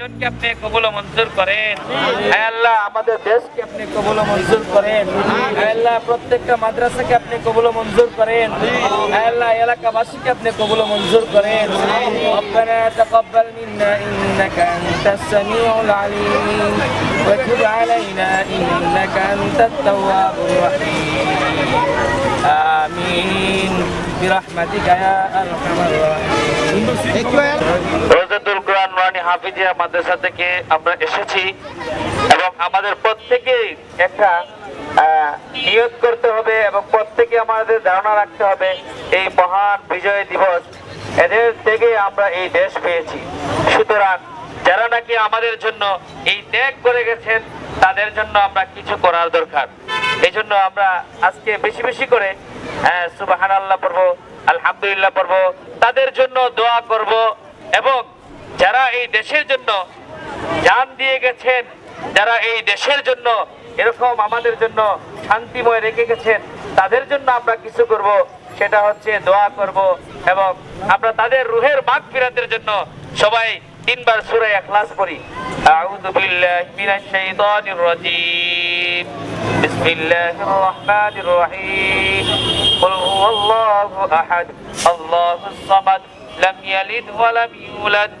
আয়োজনকে আপনি কবুল ও মঞ্জুর করেন হ্যাঁ আল্লাহ আমাদের দেশকে আপনি কবুল ও মঞ্জুর করেন হ্যাঁ আল্লাহ প্রত্যেকটা মাদ্রাসাকে আপনি কবুল ও মঞ্জুর করেন হ্যাঁ আল্লাহ এলাকাবাসীকে আপনি কবুল ও মঞ্জুর করেন ربنا تقبل منا إنك أنت السميع العليم وتب علينا إنك أنت التواب الرحيم آمين برحمتك يا أرحم الراحمين রোজাতুল কোরআন হাফিজিয়া মাদ্রাসা থেকে আমরা এসেছি এবং আমাদের প্রত্যেকেই একটা নিয়োগ করতে হবে এবং প্রত্যেকে আমাদের ধারণা রাখতে হবে এই মহান বিজয় দিবস। এদের থেকে আমরা এই দেশ পেয়েছি। সুতরাং যারা নাকি আমাদের জন্য এই ত্যাগ করে গেছেন, তাদের জন্য আমরা কিছু করার দরকার। এই জন্য আমরা আজকে বেশি বেশি করে হ্যাঁ সুবাহান আল্লাহ পড়ব, আলহামদুলিল্লাহ পড়ব, তাদের জন্য দোয়া করব এবং যারা এই দেশের জন্য জান দিয়ে গেছেন, যারা এই দেশের জন্য এরকম আমাদের জন্য শান্তিময় রেখে গেছেন, তাদের জন্য আমরা কিছু করব, সেটা হচ্ছে দোয়া করব এবং আমরা তাদের রুহের মাগ ফিরাতের জন্য সবাই তিনবার সুরে এখলাস পড়ি। আউযু বিল্লাহি মিনাশ শাইতানির রাজীম। বিসমিল্লাহির রহমানির রহিম। কুল হুয়াল্লাহু আহাদ। আল্লাহুস সামাদ। লাম ইয়ালিদ ওয়া লাম ইউলাদ। ওয়া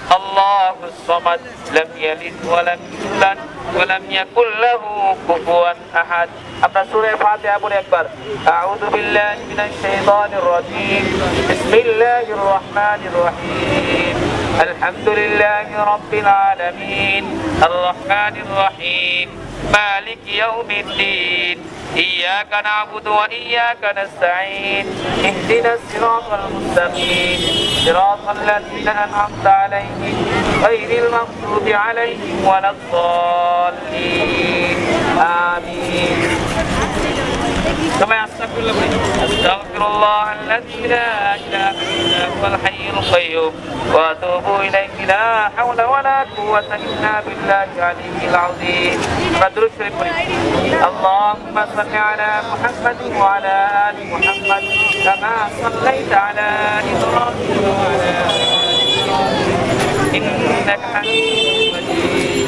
الله الصمد لم يلد ولم يولد ولم يكن له كفوا احد আমরা সূরা ফাতিহা পড়ে একবার আউযু বিল্লাহি মিনাশ শাইতানির রাজীম বিসমিল্লাহির রহমানির রহিম الحمد لله رب العالمين الرحمن الرحيم مالك يوم الدين إياك نعبد وإياك نستعين اهدنا الصراط المستقيم صراط الذين أنعمت عليهم غير المغضوب عليهم ولا الضالين آمين كما يستغفر استغفر الله الذي لا إله إلا هو الحي القيوم. وأتوب اليه لا حول ولا قوة إلا بالله العلي العظيم. بدر الشريف اللهم صل على محمد وعلى آل محمد كما صليت على إبراهيم وعلى ال انك حميد مجيد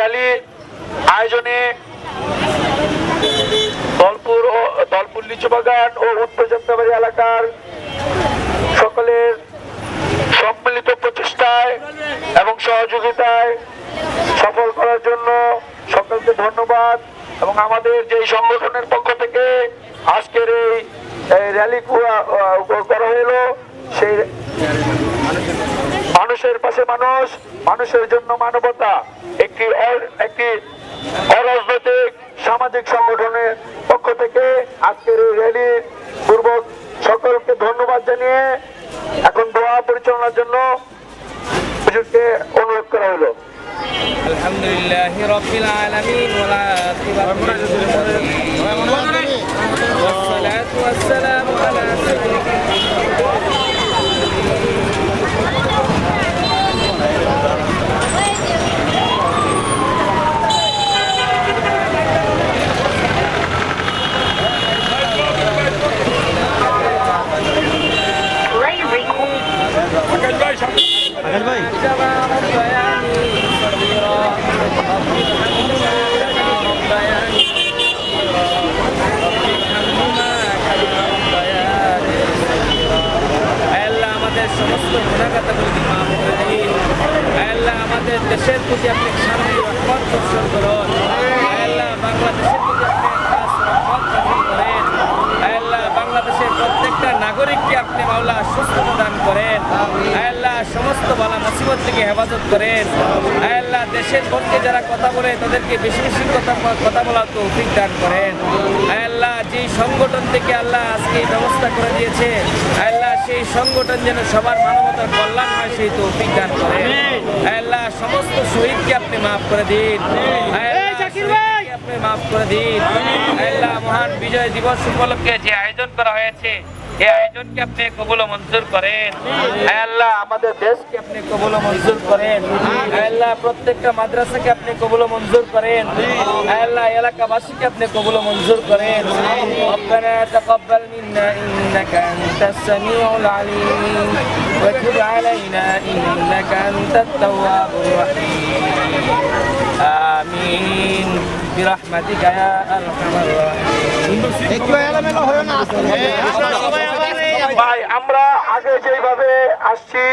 র্যালি আয়োজনে দলপুর ও দলপুর লিচু বাগান ও উত্তর জনতাবাড়ি এলাকার সকলের সম্মিলিত প্রচেষ্টায় এবং সহযোগিতায় সফল করার জন্য সকলকে ধন্যবাদ এবং আমাদের যে সংগঠনের পক্ষ থেকে আজকের এই র্যালি করা হলো, সেই মানুষের পাশে মানুষ মানুষের জন্য মানবতা একটি অ- একটি অরাজনৈতিক সামাজিক সংগঠনের পক্ষ থেকে আজকের এই র্যালি পূর্বক সকলকে ধন্যবাদ জানিয়ে এখন দোয়া পরিচালনার জন্য হুজুরকে অনুরোধ করা হলো الحمد لله رب العالمين والعاقبة للمتقين والصلاة والسلام على سيدنا দেশের প্রতি আপনি শান্তি রহমত পোষণ করুন। আল্লাহ বাংলাদেশের প্রতি আপনি রহমত পোষণ করেন। আল্লাহ বাংলাদেশের প্রত্যেকটা নাগরিককে আপনি মাওলা সুস্থ প্রদান করেন। করেন। আয় আল্লাহ দেশের পক্ষে যারা কথা বলে তাদেরকে বেশি বেশি কথা কথা বলার তৌফিক দান করেন। আয় আল্লাহ যেই সংগঠন থেকে আল্লাহ আজকে ব্যবস্থা করে দিয়েছে আল্লাহ সেই সংগঠন যেন সবার মানবতার কল্যাণ হয় সেই তৌফিক দান করেন। আয় আল্লাহ সমস্ত শহীদকে আপনি মাফ করে দিন। আপনি মাফ করে দিন। আল্লাহ মহান বিজয় দিবস উপলক্ষে যে আয়োজন করা হয়েছে এই আয়োজনকে আপনি কবুল ও মঞ্জুর করেন আয় আল্লাহ আমাদের দেশকে আপনি কবুল ও মঞ্জুর করেন আয় আল্লাহ প্রত্যেকটা মাদ্রাসাকে আপনি কবুল ও মঞ্জুর করেন আয় আল্লাহ এলাকাবাসীকে আপনি কবুল ও মঞ্জুর করেন ربنا تقبل منا إنك أنت السميع العليم وتب علينا إنك أنت التواب الرحيم آمين برحمتك يا أرحم الراحمين ভাই আমরা আগে যেভাবে আসছি